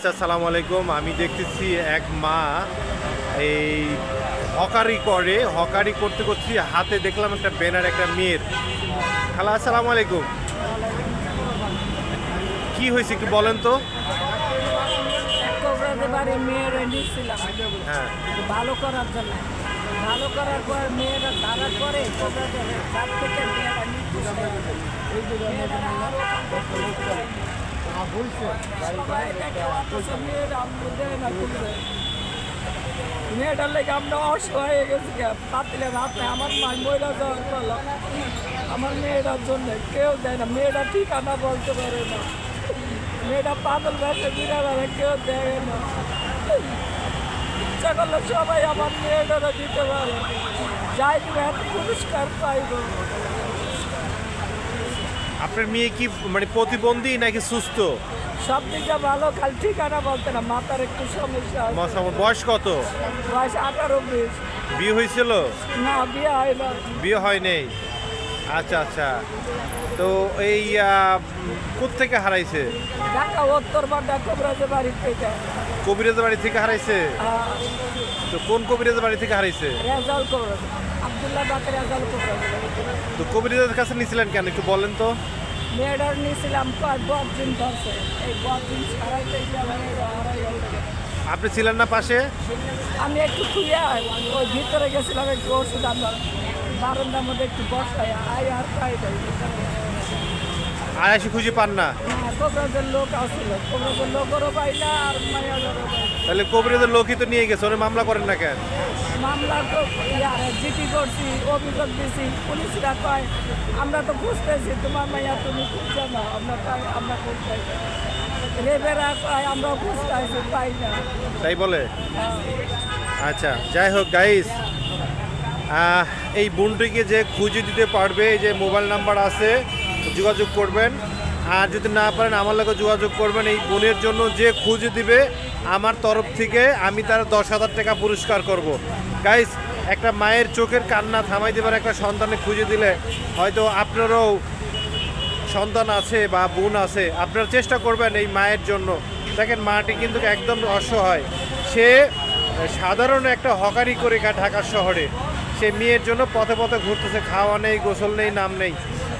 আচ্ছা, আসসালামু আলাইকুম আমি দেখতেছি এক মা এই হকারি করে। হকারি করতে করতে হাতে দেখলাম একটা ব্যানার একটা মেয়ের। খালা আসসালামু আলাইকুম কি হয়েছে কি বলেন তো। বাড়ি মেয়েরা নিচ্ছিলাম হ্যাঁ। ভালো করার জন্য। ভালো করার পর মেয়েরা করে তার থেকে মেয়েরা মেয়েটার লেগে আমরা অসহায় হয়ে গেছি পাতলে রাতে আমার মা মহিলা যাওয়ার পালা আমার মেয়েটার জন্য কেউ দেয় না মেয়েটা ঠিকানা বলতে পারে না মেয়েটা পাগল ব্যবসা বিড়ালে কেউ দেয় না ইচ্ছা করলে সবাই আমার মেয়েটারা দিতে পারে যাই দিবে এত পুরস্কার পাইব আপনার মেয়ে কি মানে প্রতিবন্ধী নাকি সুস্থ? সব দিকে ভালো খালি ঠিকানা বলতে না মাথার একটু সমস্যা বয়স কত? বয়স আঠারো বিশ। বিয়ে হয়েছিল? না বিয়ে হয় না। বিয়ে হয় নেই? আচ্ছা আচ্ছা। তো এই থেকে হারাইছে? ঢাকা উত্তর বাড্ডা কবরাজে বাড়ির থেকে। কবিরাজের বাড়ি থেকে হারাইছে? তো কোন কবিরাজের বাড়ি থেকে হারাইছে? রেজাল কবরাজ আবদুল্লাহ বাকের রেজাল কবরাজ। তো কবিরাজের কাছে নিছিলেন কেন? একটু বলেন তো। মেয়েটার নিয়েছিলাম বদিন ধরছে। এই বদিন ছাড়াইতে। আপনি ছিলেন না পাশে? আমি একটু খুলে ওই ভিতরে গেছিলাম একটু ওষুধ আনলাম বারান্দার মধ্যে একটু বসাই আই আর পাই এসে খুঁজে পান না? হ্যাঁ, কবরাজের লোক আসছিল কবরাজের লোকেরও পাই না আর না। তাহলে কবিরাজের লোকই তো নিয়ে গেছে ওরা মামলা করেন না কেন? মামলা তো জিপি করছি অভিযোগ দিছি পুলিশরা কয় আমরা তো খুঁজতেছি তোমার মাইয়া তুমি খুঁজছো না আমরা পাই আমরা খুঁজতেছি। রেবেরা কয় আমরা খুঁজতেছি পাই না। তাই বলে? আচ্ছা যাই হোক গাইস এই বোনটিকে যে খুঁজে দিতে পারবে যে মোবাইল নাম্বার আছে যোগাযোগ করবেন। আর যদি না পারেন আমার লোকে যোগাযোগ করবেন এই বোনের জন্য যে খুঁজে দিবে আমার তরফ থেকে আমি তার দশ হাজার টাকা পুরস্কার করব। গাইস একটা মায়ের চোখের কান্না থামাই দেবার একটা সন্তানে খুঁজে দিলে হয়তো আপনারও সন্তান আছে বা বোন আছে, আপনারা চেষ্টা করবেন এই মায়ের জন্য। দেখেন মাটি কিন্তু একদম অসহায়। সে সাধারণ একটা হকারি করে ঢাকার শহরে। সে মেয়ের জন্য পথে পথে ঘুরতেছে, খাওয়া নেই, গোসল নেই, নাম নেই।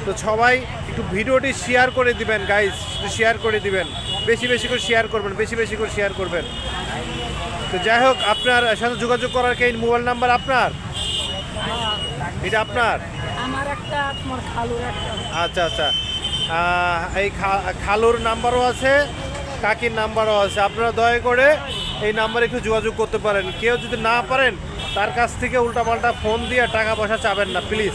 তো সবাই একটু ভিডিওটি শেয়ার করে দিবেন গাইজ শেয়ার করে দিবেন। বেশি বেশি করে শেয়ার করবেন বেশি বেশি করে শেয়ার করবেন। তো যাই হোক আপনার সাথে যোগাযোগ করার কি মোবাইল নাম্বার আপনার? এটা আপনার? আমার একটা তোমার খালুর একটা। আচ্ছা আচ্ছা। এই খালুর নাম্বারও আছে কাকির নাম্বারও আছে। আপনারা দয়া করে এই নাম্বারে একটু যোগাযোগ করতে পারেন। কেউ যদি না পারেন তার কাছ থেকে উল্টাপাল্টা ফোন দিয়ে টাকা পয়সা চাবেন না প্লিজ